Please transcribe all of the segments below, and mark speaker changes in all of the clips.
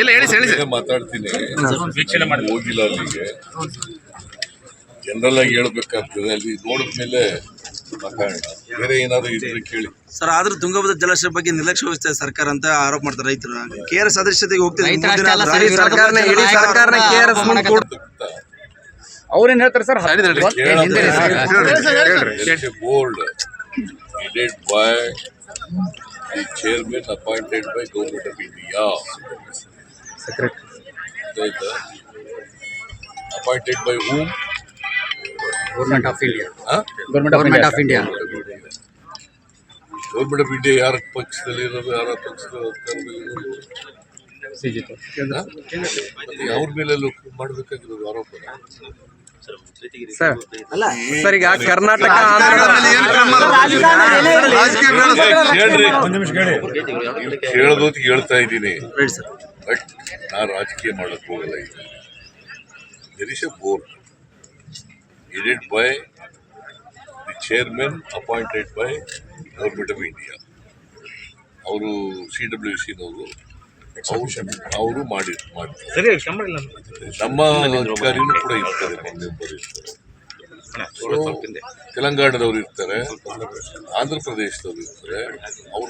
Speaker 1: ಇಲ್ಲ ಹೇಳಿ ಸರ್ ಹೇಳಿ ಸರ್.
Speaker 2: ಬೇಗ ಮಾತಾಡ್ತೀನಿ. ಹೋಗಿಲ್ಲ ಅಲ್ಲಿಗೆ. ಜನರಲ್ ಆಗಿ ಹೇಳ್ಬೇಕಾಗ್ತದೆ ಅಲ್ಲಿ ನೋಡಿದ್ಮೇಲೆ ಮಾತಾಡೋಣ ಬೇರೆ ಏನಾದ್ರು ಇದ್ರೆ ಕೇಳಿ.
Speaker 3: ಸರ್ ಆದ್ರೂ ತುಂಗಭದ್ರಾ ಜಲಾಶಯ ಬಗ್ಗೆ ನಿರ್ಲಕ್ಷ್ಯ ವಹಿಸ್ತಾ ಸರ್ಕಾರ ಅಂತ ಆರೋಪ ಮಾಡ್ತಾರೆ ರೈತರು. ಕೆ ಆರ್ ಎಸ್ ಸದಸ್ಯತೆಗೆ ಹೋಗ್ತಿದೆ
Speaker 4: ರೈತರ
Speaker 3: ಮೂರ್ ದಿನ
Speaker 4: ಅಷ್ಟೇ ಅಲ್ಲ ಸರ್,
Speaker 3: ಸರ್ಕಾರನೇ ಇಡೀ ಸರ್ಕಾರನೇ ಕೆ ಆರ್ ಎಸ್ ಮುಂದೆ
Speaker 4: ಅವ್ರೇನ್ ಹೇಳ್ತಾರೆ sir?
Speaker 2: Board headed by chairman chairman appointed by government of India. Appointed by by whom?
Speaker 4: Government of India? Government of India
Speaker 2: government of India ಯಾರ ಪಕ್ಷದಲ್ಲಿ ಇರೋದು ಯಾರ ಪಕ್ಷದ ಅಧಿಕಾರದಲ್ಲಿ ಇರೋದು? ಹಾ? ಮತ್ತೆ ಅವ್ರ ಮೇಲೆ ಮಾಡಬೇಕಾಗಿರೋದು ಆರೋಪ
Speaker 5: ಸರ್ ಸರ್ ಈಗ ಕರ್ನಾಟಕ
Speaker 2: ಕೇಳೋದಕ್ಕೆ ಹೇಳ್ತಾ ಇದ್ದೀನಿ. ಬಟ್ ನಾ ರಾಜಕೀಯ ಮಾಡಕ್ಕೆ ಹೋಗಲ್ಲ ಈಗ. There is a board headed by the chairman appointed by government of India ಅವರು ಸಿ ಡಬ್ಲ್ಯೂ ಸಿನವರು ಅವರು ಮಾಡಿ ಮಾಡ್ತಾರೆ ನಮ್ಮ ಅಧಿಕಾರಿನೂ ಕೂಡ ಇರ್ತಾರೆ ಇರ್ತಾರೆ ತೆಲಂಗಾಣದವ್ರು ಇರ್ತಾರೆ ಆಂಧ್ರ ಪ್ರದೇಶದವ್ರು ಇರ್ತಾರೆ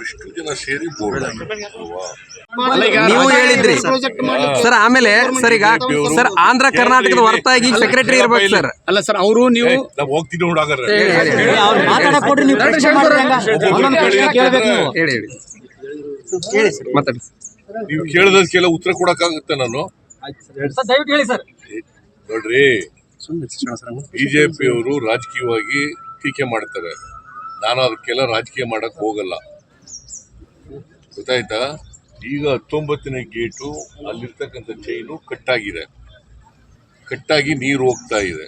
Speaker 2: ಇಷ್ಟು ಜನ ಸೇರಿ ಬೋರ್ಡ್ ಅಲ್ವಾ
Speaker 5: ನೀವು ಹೇಳಿದ್ರಿ. ಸರ್ ಆಮೇಲೆ ಸರ್ ಈಗ ಸರ್ ಆಂಧ್ರ ಕರ್ನಾಟಕದ ಹೊರತಾಗಿ ಸೆಕ್ರೆಟರಿ ಇರ್ಬೇಕು ಸರ್.
Speaker 4: ಅಲ್ಲ ಸರ್ ಅವರು ನೀವು
Speaker 2: ನಾವು ಹೋಗ್ತೀನಿ
Speaker 5: ಹೇಳಿ ಹೇಳಿ ಮಾತಾಡಿ.
Speaker 2: ನೀವು ಕೇಳದಕ್ಕೆಲ್ಲ ಉತ್ತರ ಕೊಡಕ್ಕಾಗುತ್ತೆ ನಾನು.
Speaker 4: ದಯವಿಟ್ಟು ಹೇಳಿ ಸರ್.
Speaker 2: ನೋಡ್ರಿ ಬಿಜೆಪಿ ಅವರು ರಾಜಕೀಯವಾಗಿ ಟೀಕೆ ಮಾಡ್ತಾರೆ. ನಾನು ಅದಕ್ಕೆಲ್ಲ ರಾಜಕೀಯ ಮಾಡಕ್ ಹೋಗಲ್ಲ. ಗೊತ್ತಾಯ್ತಾ? ಈಗ ಹತ್ತೊಂಬತ್ತನೇ ಗೇಟು ಅಲ್ಲಿರ್ತಕ್ಕಂಥ ಚೈನು ಕಟ್ಟಾಗಿದೆ. ಕಟ್ಟಾಗಿ ನೀರು ಹೋಗ್ತಾ ಇದೆ.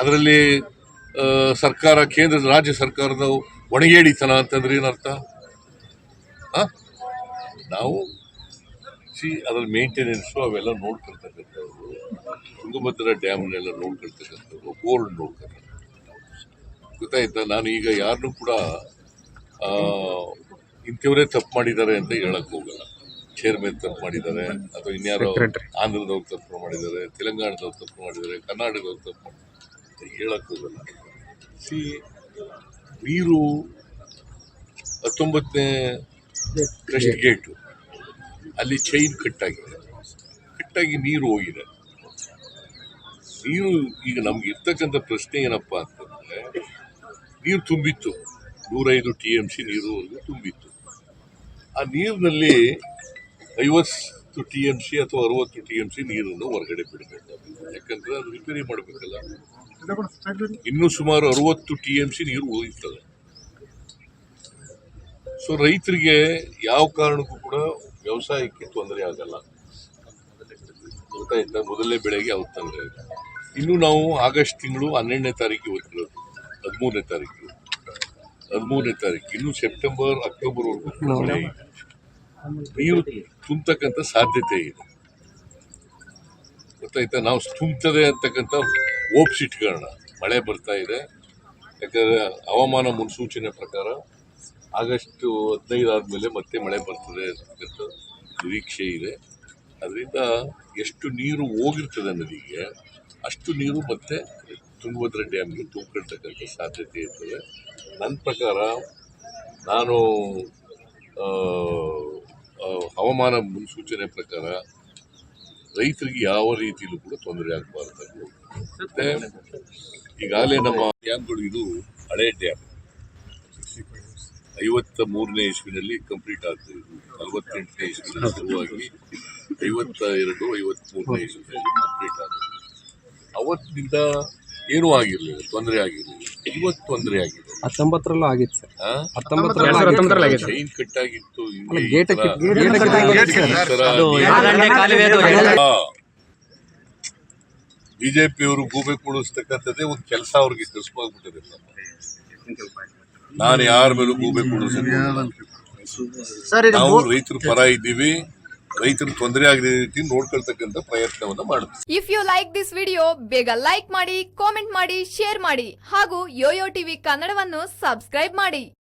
Speaker 2: ಅದರಲ್ಲಿ ಸರ್ಕಾರ ಕೇಂದ್ರ ರಾಜ್ಯ ಸರ್ಕಾರದ ಒಣಗೇಡಿತನ ಅಂತಂದ್ರೆ ಏನರ್ಥ? ನಾವು ಸಿ ಅದ್ರ ಮೇಂಟೆನೆನ್ಸು ಅವೆಲ್ಲ ನೋಡ್ಕೊಳ್ತಕ್ಕಂಥವ್ರು ತುಂಗಭದ್ರಾ ಡ್ಯಾಮ್ನೆಲ್ಲ ನೋಡ್ಕೊಳ್ತಕ್ಕಂಥವ್ರು ಬೋರ್ಡ್ ನೋಡ್ತಾರೆ ಗೊತ್ತಾಯ್ತಾ? ನಾನು ಈಗ ಯಾರನ್ನೂ ಕೂಡ ಇಂಥವರೇ ತಪ್ಪು ಮಾಡಿದ್ದಾರೆ ಅಂತ ಹೇಳಕ್ ಹೋಗಲ್ಲ. ಚೇರ್ಮನ್ ತಪ್ಪು ಮಾಡಿದ್ದಾರೆ ಅಥವಾ ಇನ್ಯಾರೋ ಆಂಧ್ರದವ್ರು ತಪ್ಪು ಮಾಡಿದ್ದಾರೆ ತೆಲಂಗಾಣದವ್ರು ತಪ್ಪು ಮಾಡಿದ್ದಾರೆ ಕರ್ನಾಟಕದವ್ರು ತಪ್ಪು ಮಾಡಿದ್ದಾರೆ ಅಂತ ಹೇಳಕ್ ಹೋಗಲ್ಲ. ಸಿ ನೀರು ಹತ್ತೊಂಬತ್ತನೇ ಕ್ರೆಸ್ಟ್ ಗೇಟು ಅಲ್ಲಿ ಚೈನ್ ಕಟ್ಟಾಗಿದೆ ಕಟ್ಟಾಗಿ ನೀರು ಹೋಗಿದೆ. ನೀರು ಈಗ ನಮ್ಗೆ ಇರ್ತಕ್ಕಂಥ ಪ್ರಶ್ನೆ ಏನಪ್ಪ ಅಂತಂದ್ರೆ, ನೀರು ತುಂಬಿತ್ತು. ನೂರೈದು ಟಿ ಎಂ ಸಿ ನೀರು ತುಂಬಿತ್ತು. ಆ ನೀರಿನಲ್ಲಿ ಐವತ್ತು ಟಿ ಎಂ ಸಿ ಅಥವಾ ಅರವತ್ತು ಟಿ ಎಂ ಸಿ ನೀರನ್ನು ಹೊರಗಡೆ ಬಿಡಬೇಕು. ಯಾಕಂದ್ರೆ ಅದು ರಿಪೇರಿ ಮಾಡಬೇಕಲ್ಲ. ಇನ್ನೂ ಸುಮಾರು ಅರವತ್ತು ಟಿ ಎಂ ಸಿ ನೀರು ಉಳಿತದೆ ಸೊ ರೈತರಿಗೆ ಯಾವ ಕಾರಣಕ್ಕೂ ಕೂಡ ವ್ಯವಸಾಯಕ್ಕೆ ತೊಂದರೆ ಆಗಲ್ಲ. ಗೊತ್ತಾಯ್ತಾ ಮೊದಲನೇ ಬೆಳೆಗೆ ಅವ್ರು ಆಗಲ್ಲ ಇನ್ನು ನಾವು ಆಗಸ್ಟ್ ತಿಂಗಳು ಹನ್ನೆರಡನೇ ತಾರೀಕಿಗೆ ಓದ್ತಿರೋದು. ಹದಿಮೂರನೇ ತಾರೀಕು. ಹದಿಮೂರನೇ ತಾರೀಕು. ಇನ್ನು ಸೆಪ್ಟೆಂಬರ್ ಅಕ್ಟೋಬರ್. ನೀರು ತುಂಬತಕ್ಕಂಥ ಸಾಧ್ಯತೆ ಇದೆ. ಗೊತ್ತಾಯ್ತಾ? ನಾವು ತುಂಬ್ತದೆ ಅಂತಕ್ಕಂಥ ಓಪ್ಸ್ ಇಟ್ಕೊಳ್ಳೋಣ. ಮಳೆ ಬರ್ತಾ ಇದೆ. ಯಾಕಂದರೆ ಹವಾಮಾನ ಮುನ್ಸೂಚನೆ ಪ್ರಕಾರ ಆಗಸ್ಟ್ ಹದಿನೈದು ಆದಮೇಲೆ ಮತ್ತೆ ಮಳೆ ಬರ್ತದೆ ಅಂತಕ್ಕಂಥ ನಿರೀಕ್ಷೆ ಇದೆ. ಅದರಿಂದ ಎಷ್ಟು ನೀರು ಹೋಗಿರ್ತದೆ ನದಿಗೆ, ಅಷ್ಟು ನೀರು ಮತ್ತೆ ತುಂಗಭದ್ರಾ ಡ್ಯಾಮ್ಗೆ ತುಂಬಿಕೊಳ್ತಕ್ಕಂಥ ಸಾಧ್ಯತೆ ಇರ್ತದೆ. ನನ್ನ ಪ್ರಕಾರ ನಾನು ಹವಾಮಾನ ಮುನ್ಸೂಚನೆ ಪ್ರಕಾರ ರೈತರಿಗೆ ಯಾವ ರೀತಿಯಲ್ಲೂ ಕೂಡ ತೊಂದರೆ ಆಗಬಾರ್ದು ಮತ್ತೆ ಈಗಾಗಲೇ ನಮ್ಮ ಡ್ಯಾಮ್ಗಳು ಇದು ಹಳೆ ಡ್ಯಾಮ್. ಐವತ್ತ ಮೂರನೇ ಇಸ್ವಿನಲ್ಲಿ ಕಂಪ್ಲೀಟ್ ಆಗ್ತದೆ ನಲವತ್ತೆಂಟನೇ ಇಸ್ವಿನಲ್ಲಿ ಶುರುವಾಗಿ ಐವತ್ತ ಎರಡು ಐವತ್ಮೂರನೇ ಮೂರನೇ ಕಂಪ್ಲೀಟ್ ಆದ ಅವತ್ತಿನಿಂದ ಏನೂ ಆಗಿರಲಿಲ್ಲ ತೊಂದರೆ ಆಗಿರಲಿಲ್ಲ ಇವತ್ತು ತೊಂದರೆ ಆಗಿದೆ
Speaker 5: ಹತ್ತೊಂಬತ್ತರಲ್ಲೂ ಆಗಿತ್ತು ಸರ್? ಹತ್ತೊಂಬತ್ತರಲ್ಲಿ ಆಗಿತ್ತು
Speaker 2: ಚೈನ್ ಕಟ್ ಆಗಿತ್ತು ಬಿಜೆಪಿಯವರು ಗೂಬೆ ಕೂಡಿಸ್ತಕ್ಕಂಥದ್ದೇ ಒಂದು ಕೆಲಸ ಅವ್ರಿಗೆ ಕಲ್ಸ್ಕೊಂಡ್ಬಿಟ್ಟಿದೆ ನಾನು ಯಾರ ಮೇಲೂ ಗೂಬೆ ಕೂಡಿಸಿಲ್ಲ ನಾವು ರೈತರು ಪರ ಇದ್ದೀವಿ. ರೈತರು ತೊಂದರೆ ಆಗದ ರೀತಿ ನೋಡ್ಕೊಳ್ತಕ್ಕಂಥ ಪ್ರಯತ್ನವನ್ನ ಮಾಡುತ್ತೆ.
Speaker 6: If you like this video ಬೇಗ ಲೈಕ್ ಮಾಡಿ ಕಾಮೆಂಟ್ ಮಾಡಿ ಶೇರ್ ಮಾಡಿ ಹಾಗೂ ಯೋಯೋ ಟಿವಿ ಕನ್ನಡವನ್ನು ಸಬ್ಸ್ಕ್ರೈಬ್ ಮಾಡಿ.